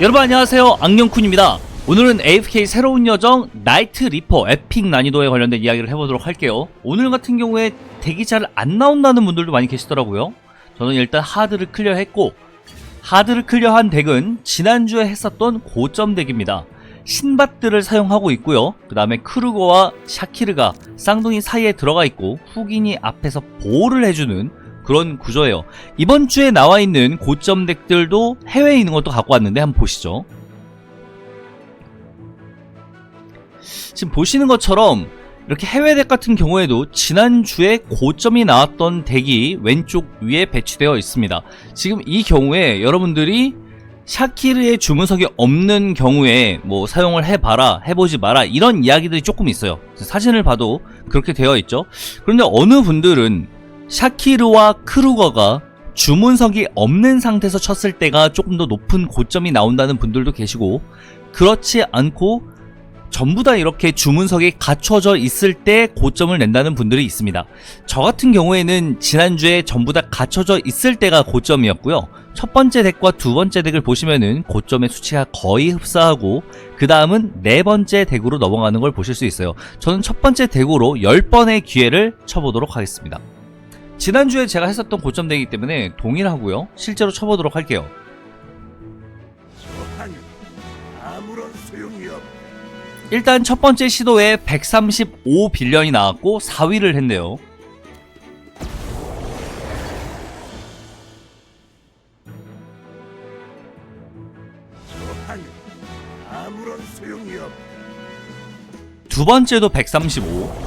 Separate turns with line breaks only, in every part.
여러분 안녕하세요. 악령쿤입니다. 오늘은 AFK 새로운 여정 나이트 리퍼 에픽 난이도에 관련된 이야기를 해보도록 할게요. 오늘 같은 경우에 덱이 잘 안 나온다는 분들도 많이 계시더라고요. 저는 일단 하드를 클리어했고 하드를 클리어한 덱은 지난주에 했었던 고점 덱입니다. 신밧들을 사용하고 있고요. 그 다음에 크루거와 샤키르가 쌍둥이 사이에 들어가 있고 훅인이 앞에서 보호를 해주는 그런 구조예요 이번 주에 나와 있는 고점 덱들도 해외에 있는 것도 갖고 왔는데 한번 보시죠. 지금 보시는 것처럼 이렇게 해외 덱 같은 경우에도 지난주에 고점이 나왔던 덱이 왼쪽 위에 배치되어 있습니다. 지금 이 경우에 여러분들이 샤키르의 주문석이 없는 경우에 뭐 사용을 해봐라, 해보지 마라 이런 이야기들이 조금 있어요. 사진을 봐도 그렇게 되어 있죠. 그런데 어느 분들은 샤키르와 크루거가 주문석이 없는 상태에서 쳤을 때가 조금 더 높은 고점이 나온다는 분들도 계시고 그렇지 않고 전부 다 이렇게 주문석이 갖춰져 있을 때 고점을 낸다는 분들이 있습니다. 저 같은 경우에는 지난주에 전부 다 갖춰져 있을 때가 고점이었고요. 첫 번째 덱과 두 번째 덱을 보시면은 고점의 수치가 거의 흡사하고 그 다음은 네 번째 덱으로 넘어가는 걸 보실 수 있어요. 저는 첫 번째 덱으로 10번의 기회를 쳐보도록 하겠습니다. 지난주에 제가 했었던 고점 덱이기 때문에 동일하고요. 실제로 쳐보도록 할게요. 일단 첫 번째 시도에 135 빌런이 나왔고 4위를 했네요. 두 번째도 135.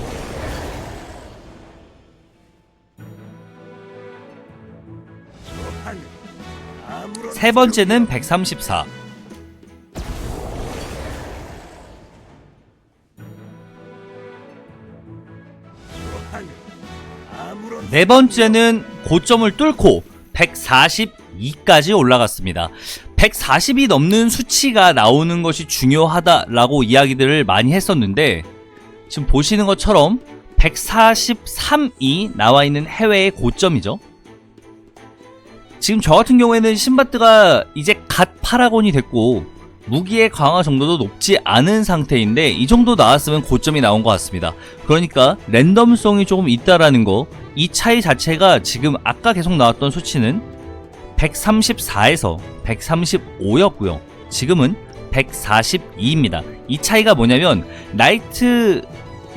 세 번째는 134.
저항은 아무런
네 번째는 고점을 뚫고 142까지 올라갔습니다. 140이 넘는 수치가 나오는 것이 중요하다라고 이야기들을 많이 했었는데 지금 보시는 것처럼 143이 나와 있는 해외의 고점이죠. 지금 저 같은 경우에는 신바트가 이제 갓 파라곤이 됐고 무기의 강화 정도도 높지 않은 상태인데 이 정도 나왔으면 고점이 나온 것 같습니다. 그러니까 랜덤성이 조금 있다라는 거 이 차이 자체가 지금 아까 계속 나왔던 수치는 134에서 135였고요. 지금은 142입니다. 이 차이가 뭐냐면 나이트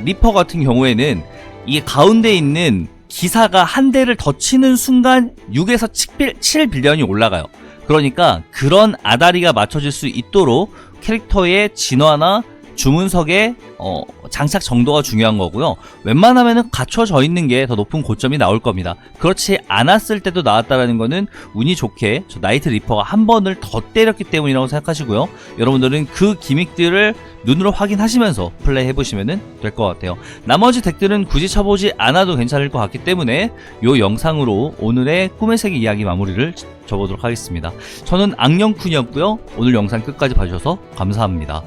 리퍼 같은 경우에는 이 가운데 있는 기사가 한 대를 더 치는 순간 6에서 7, 빌런이 올라가요. 그러니까 그런 아다리가 맞춰질 수 있도록 캐릭터의 진화나 주문석의 어, 장착 정도가 중요한 거고요. 웬만하면은 갖춰져 있는 게 더 높은 고점이 나올 겁니다. 그렇지 않았을 때도 나왔다라는 거는 운이 좋게 저 나이트 리퍼가 한 번을 더 때렸기 때문이라고 생각하시고요. 여러분들은 그 기믹들을 눈으로 확인하시면서 플레이 해보시면 될 것 같아요. 나머지 덱들은 굳이 쳐보지 않아도 괜찮을 것 같기 때문에 이 영상으로 오늘의 꿈의 세계 이야기 마무리를 접어보도록 하겠습니다. 저는 악령쿤이었고요. 오늘 영상 끝까지 봐주셔서 감사합니다.